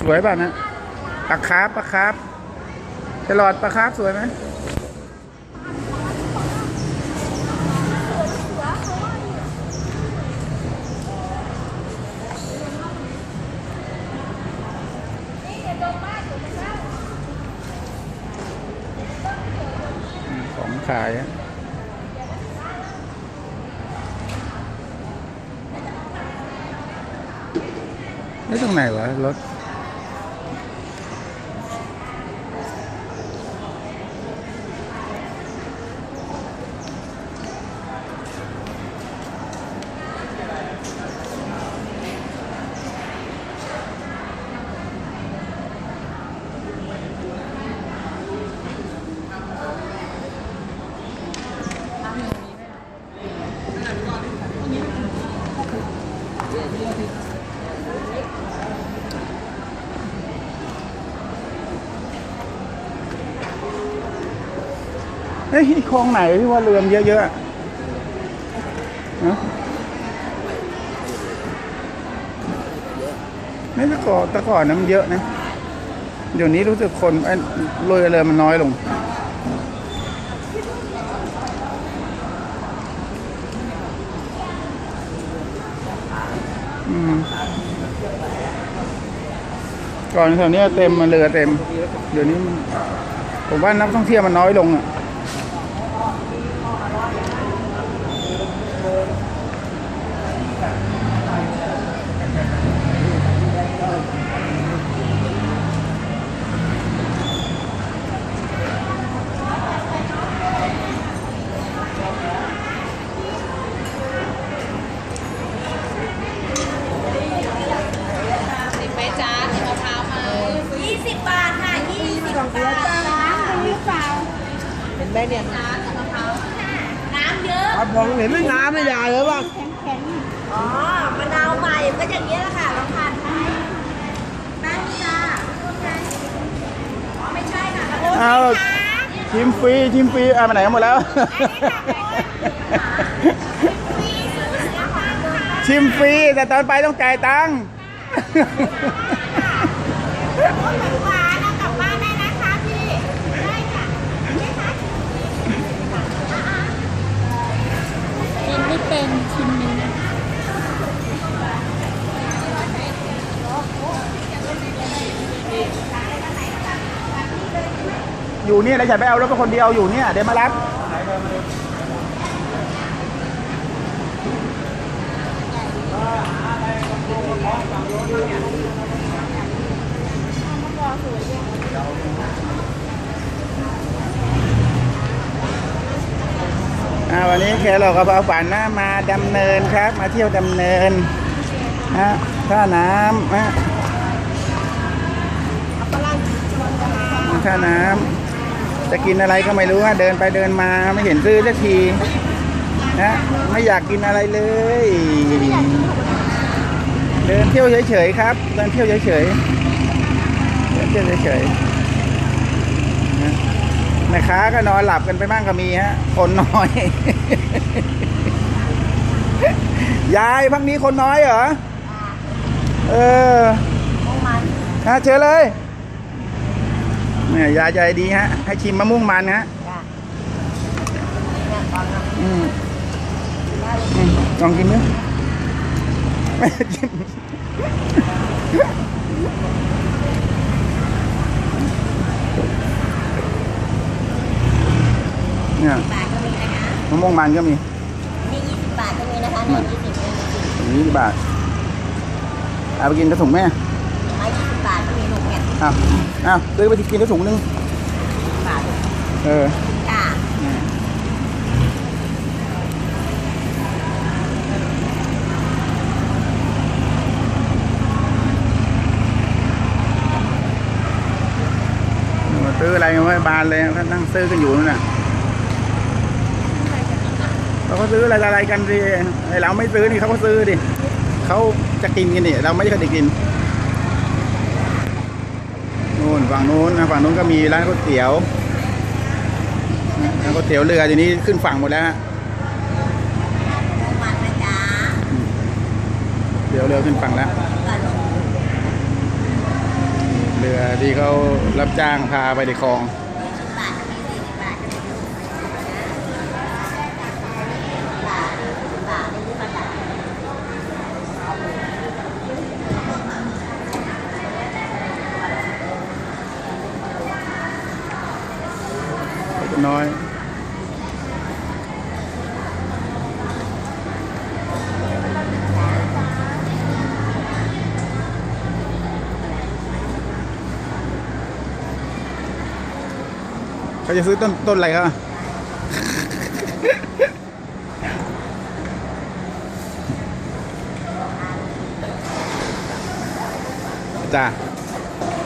สวยป่ะนะปลาคาร์ฟปลาคาร์ฟตลอดปลาคาร์ฟสวยไหมของขายอะนี่ตรงไหนวะรถ เฮ้ยคลองไหนที่ว่าเรือมเยอะๆอะฮะไม่แต่ก่อนแต่ก่อนนะมันเยอะนะ เดี๋ยวนี้รู้สึกคนไอ้เรือเรือมันน้อยลงก่อนแถวนี้เต็มมันเรือเต็ม เดี๋ยวนี้ผมว่านักท่องเที่ยวมันน้อยลงอะ สิบไหมจ๊ะมะพร้าวไหม ยี่สิบบาทค่ะยี่สิบบาทน้ำเป็นหรือเปล่า เห็น ไหมเนี่ยจ๊ะกับมะพร้าวน้ำเยอะครับผมเห็นไม่น้ำไม่ยายเลยว่าอ๋อมะนาวใหม่ก็อย่างนี้ยแหละค่ะลองทานได้แป้งจ้าอ๋อไม่ใช่ค่ะโอ้เอายชิมฟรีชิมฟรีอะไปไหนกันหมดแล้วมีซื้อเสียฟังค่ะชิมฟรีแต่ตอนไปต้องจ่ายตังค์ โอ้ยหวานๆเอากลับบ้านได้นะคะพี่ ได้ค่ะได้ค่ะ กินไม่เป็นชิมหนึ่งนะ อยู่เนี่ยแล้วฉันไปเอารถเป็นคนเดียวอยู่เนี่ยเดี๋ยวมารับวันนี้แครอทกับเอาฝันนะมาดำเนินครับ มาเที่ยวดำเนินนะท่าน้ำนะท่าน้ำ จะกินอะไรก็ไม่รู้ฮะเดินไปเดินมาไม่เห็นซื้อสักทีนะไม่อยากกินอะไรเลย เดินเที่ยวเฉยๆครับ เดินเที่ยวเฉยๆเดินเที่ยวเฉยๆนะแม่ค้าก็นอนหลับกันไปบ้างก็มีฮะคนน้อย ยายพักนี้คนน้อยเหรอเออของมันฮะเชิญเลยเนี่ ยยายใจดีฮะ ให้ชิมมะม่วงมันฮะจ้ะเนี่ยตอนนั้นอืมอืมลองกินไหมไม่ชิมเนี่ยบาทก็มีนะคะมะม่วงมันก็มีนี่ยี่สิบบาทก็มีนะคะนี่ยี่สิบเนี่ยถุงนี้กี่บาทเอาไปกินกระถุงแม่ ไม้ยี่สิบบาทก็มีลูกเนี่ยอ้าวอ้าวซื้อไปกินกระถุงนึงบาทเออจ้ามาซื้ออะไรกันไว้บานเลยเขานั่งซื้อกันอยู่นั่นน่ะเขาก็ซื้ออะไรอะไรกันสิไอเราไม่ซื้อนี่เขาก็ซื้อดิเขาจะกินกันนี่เราไม่ได้กินู่นฝั่งนู้นฝั่งนู้นก็มีร้านก๋วยเตี๋ยวร้านก๋วยเตี๋ยวเรือทีนี้ขึ้นฝั่งหมดแล้วเดี๋ยวเรือขึ้นฝั่งแล้ว เรือที่เขารับจ้างพาไปในคลอง น้อยขาจะซื้อต้นต้นอะไรครับจ้า